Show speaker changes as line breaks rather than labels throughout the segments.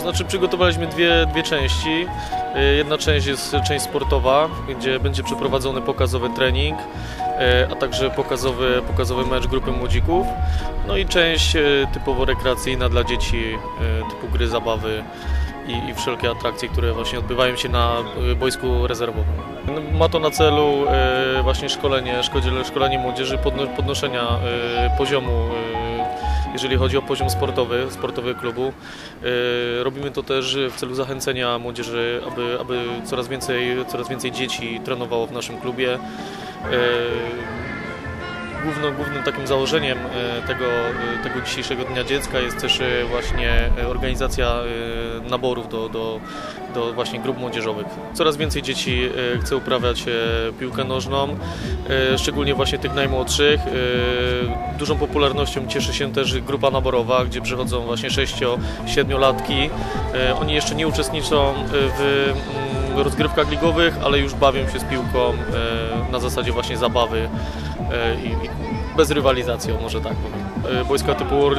Znaczy przygotowaliśmy dwie, dwie części. Y, Jedna część jest część sportowa, gdzie będzie przeprowadzony pokazowy trening, y, a także pokazowy, pokazowy mecz grupy młodzików. No i część y, typowo rekreacyjna dla dzieci, typu gry, zabawy i, i wszelkie atrakcje, które właśnie odbywają się na boisku rezerwowym. No, Ma to na celu właśnie szkolenie, szkolenie, młodzieży, podno- podnoszenia poziomu jeżeli chodzi o poziom sportowy, sportowy klubu. Yy, Robimy to też w celu zachęcenia młodzieży, aby, aby coraz, więcej, coraz więcej dzieci trenowało w naszym klubie. Główną, głównym takim założeniem e, tego, e, tego dzisiejszego Dnia Dziecka jest też e, właśnie organizacja naborów do, do, do właśnie grup młodzieżowych. Coraz więcej dzieci chce uprawiać piłkę nożną, szczególnie właśnie tych najmłodszych. Dużą popularnością cieszy się też grupa naborowa, gdzie przychodzą właśnie 6-7-latki. Oni jeszcze nie uczestniczą w mm, rozgrywkach ligowych, ale już bawią się z piłką e, na zasadzie właśnie zabawy e, i, bez rywalizacji, może tak powiem. E, Boiska typu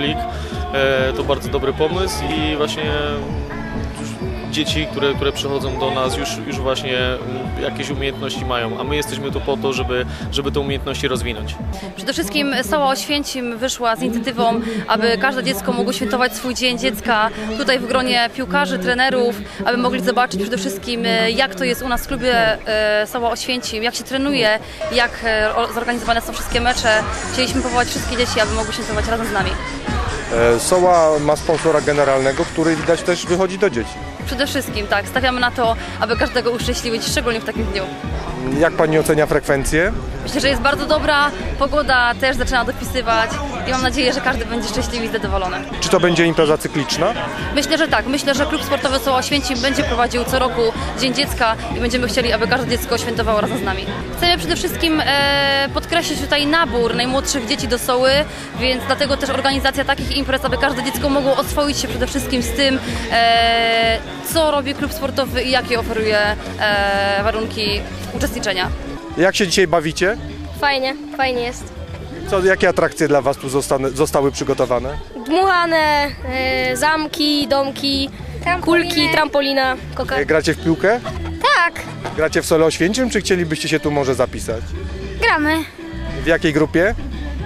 e, to bardzo dobry pomysł i właśnie dzieci, które, które przychodzą do nas już, już właśnie mm, jakieś umiejętności mają, a my jesteśmy tu po to, żeby, żeby te umiejętności rozwinąć.
Przede wszystkim Soła Oświęcim wyszła z inicjatywą, aby każde dziecko mogło świętować swój Dzień Dziecka tutaj w gronie piłkarzy, trenerów, aby mogli zobaczyć przede wszystkim e, jak to jest u nas w klubie e, Soła Oświęcim, jak się trenuje, jak e, zorganizowane są wszystkie mecze. Chcieliśmy powołać wszystkie dzieci, aby mogły świętować razem z nami.
Soła ma sponsora generalnego, który widać też wychodzi do dzieci.
Przede wszystkim tak, stawiamy na to, aby każdego uszczęśliwić, szczególnie w takim dniu.
Jak pani ocenia frekwencję?
Myślę, że jest bardzo dobra, pogoda też zaczyna dopisywać i mam nadzieję, że każdy będzie szczęśliwy i zadowolony.
Czy to będzie impreza cykliczna?
Myślę, że tak. Myślę, że klub sportowy Soła Oświęcim będzie prowadził co roku Dzień Dziecka i będziemy chcieli, aby każde dziecko świętowało razem z nami. Chcemy przede wszystkim e, podkreślić tutaj nabór najmłodszych dzieci do Soły, więc dlatego też organizacja takich imprez, aby każde dziecko mogło oswoić się przede wszystkim z tym, e, co robi klub sportowy i jakie oferuje e, warunki uczestniczenia.
Jak się dzisiaj bawicie?
Fajnie, fajnie jest.
Co, jakie atrakcje dla Was tu zostane, zostały przygotowane?
Dmuchane, e, zamki, domki, kulki, trampolina, koka.
E, Gracie w piłkę?
Tak,
Gracie w Sole Oświęcim, czy chcielibyście się tu może zapisać?
gramy.
W jakiej grupie?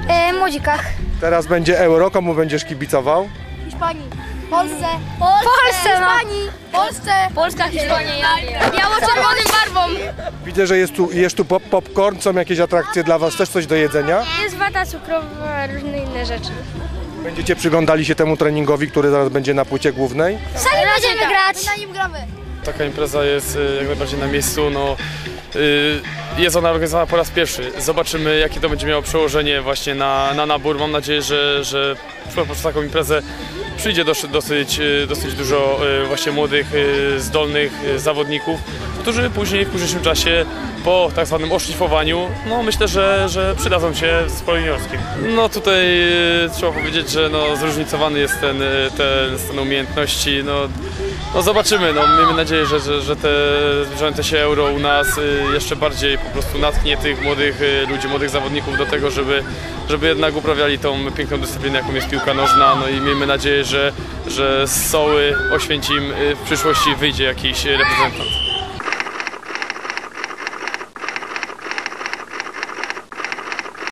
E, młodzikach.
Teraz będzie Euro, komu będziesz kibicował?
Hiszpanii. Polsce. Polsce, Hiszpanii. Polsce. Polska, Hiszpania, ja.
Widzę, że jest tu, jest tu pop, popcorn, są jakieś atrakcje dla Was, też coś do jedzenia?
Jest wata cukrowa, różne inne rzeczy.
Będziecie przyglądali się temu treningowi, który zaraz będzie na płycie głównej?
Sami będziemy grać. Na nim gramy.
Taka impreza jest y, jak najbardziej na miejscu. No, y, jest ona organizowana po raz pierwszy. Zobaczymy, jakie to będzie miało przełożenie właśnie na, na nabór. Mam nadzieję, że, że poprzez taką imprezę przyjdzie dosyć, y, dosyć dużo y, właśnie młodych, y, zdolnych zawodników, którzy później w późniejszym czasie po tak zwanym oszlifowaniu, no myślę, że, że przydadzą się w zespole juniorskim. No tutaj trzeba powiedzieć, że no, zróżnicowany jest ten, ten stan umiejętności. No, no zobaczymy, no miejmy nadzieję, że, że, że te zbliżające się euro u nas y, jeszcze bardziej po prostu natchnie tych młodych y, ludzi, młodych zawodników do tego, żeby, żeby jednak uprawiali tą piękną dyscyplinę, jaką jest piłka nożna. No i miejmy nadzieję, że, że z Soły Oświęcim y, w przyszłości wyjdzie jakiś reprezentant.